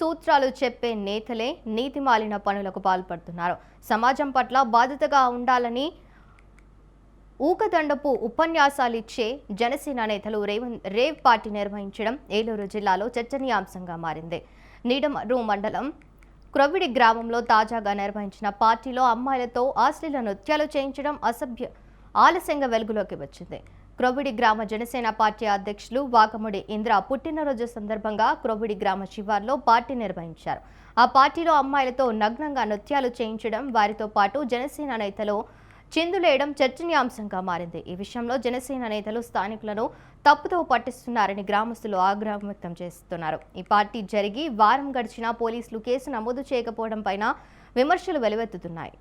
సూత్రాలు చెప్పే నేతలే నీతిమాలిన పనులకు పాల్పడుతున్నారు. సమాజం పట్ల బాధ్యతగా ఉండాలని ఊకదండపు ఉపన్యాసాలిచ్చే జనసేన నేతలు రేవంత్ రేవ్ పార్టీ నిర్వహించడం ఏలూరు జిల్లాలో చర్చనీయాంశంగా మారింది. నీడమరు మండలం క్రొవిడి గ్రామంలో తాజాగా నిర్వహించిన పార్టీలో అమ్మాయిలతో ఆశ్లీల నృత్యాలు చేయించడం అసభ్య ఆలస్యంగా వెలుగులోకి వచ్చింది. క్రోబిడి గ్రామ జనసేన పార్టీ అధ్యక్షులు వాకముడి ఇంద్ర పుట్టినరోజు సందర్భంగా క్రొవిడి గ్రామ శివార్లో పార్టీ నిర్వహించారు. ఆ పార్టీలో అమ్మాయిలతో నగ్నంగా నృత్యాలు చేయించడం వారితో పాటు జనసేన నేతలు చిందులేయడం చర్చనీయాంశంగా మారింది. ఈ విషయంలో జనసేన నేతలు స్థానికులను తప్పుతో పట్టిస్తున్నారని గ్రామస్తులు ఆగ్రహం వ్యక్తం చేస్తున్నారు. ఈ పార్టీ జరిగి వారం గడిచినా పోలీసులు కేసు నమోదు చేయకపోవడం పైన విమర్శలు వెలువెత్తుతున్నాయి.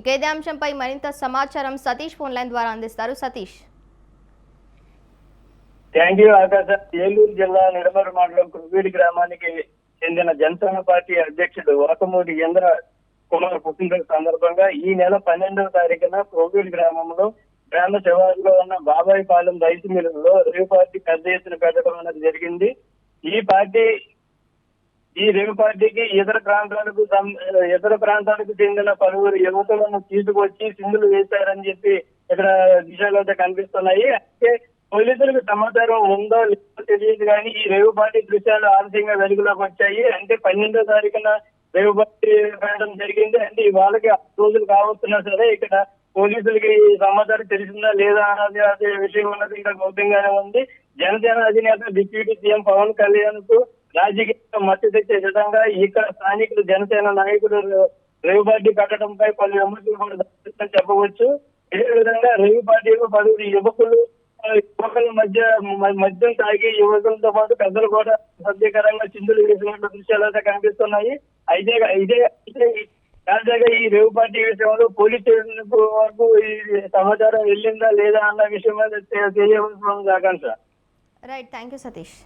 ఇక ఇదే అంశంపై మరింత సమాచారం సతీష్ ఫోన్ లైన్ ద్వారా అందిస్తారు. సతీష్. థ్యాంక్ యూ ఆకాశ. ఏలూరు జిల్లా నిడమరు మండలం కురువీడి గ్రామానికి చెందిన జనసేన పార్టీ అధ్యక్షుడు వాకమూడి ఇంద్ర కుమార్ పుట్టినరోజు సందర్భంగా ఈ నెల పన్నెండవ తారీఖున కోవీడి గ్రామంలో గ్రామ శివారులో ఉన్న బాబాయ్ పాలెం రైతు మిల్లులో రేవు పార్టీ పెద్ద ఎత్తున పెట్టడం అనేది జరిగింది. ఈ పార్టీ ఈ రేవు పార్టీకి ఇతర ప్రాంతాలకు ఇతర ప్రాంతాలకు చెందిన పలువురు యువతులను తీసుకొచ్చి సింధులు వేశారని చెప్పి ఇక్కడ విషయాలు అయితే కనిపిస్తున్నాయి. అయితే పోలీసులకు సమాచారం ఉందో లేదో తెలియదు కానీ ఈ రేవు పార్టీ దృశ్యాలు ఆలస్యంగా వెలుగులోకి వచ్చాయి. అంటే పన్నెండో తారీఖున రేవు పార్టీ పెట్టడం జరిగింది. అంటే ఇవాళకి రోజులు కావస్తున్నా సరే ఇక్కడ పోలీసులకి సమాచారం తెలిసిందా లేదా అన్నది అదే విషయం ఉన్నది ఇంకా గౌప్యంగానే ఉంది. జనసేన అధినేత డిప్యూటీ సీఎం పవన్ కళ్యాణ్కు రాజకీయ మద్దతు తెచ్చే విధంగా ఇక్కడ స్థానికులు జనసేన నాయకులు రేవు పార్టీ పెట్టడంపై పలు విమర్శలు కూడా చెప్పవచ్చు. ఇదే విధంగా రేవు పార్టీలో పలువురు యువకులు యువకుల మధ్య మద్యం తాగి యువకులతో పాటు పెద్దలు కూడా సభ్యకరంగా చిందులు వేసినట్లు దృశ్యాలు అయితే కనిపిస్తున్నాయి. అయితే ఇదే అయితే తాజాగా ఈ రేవు పార్టీ విషయంలో పోలీస్ స్టేషన్ వరకు ఈ సమాచారం వెళ్ళిందా లేదా అన్న విషయం మీద తెలియవలసిన ఆకాంక్ష. Right thank you Satish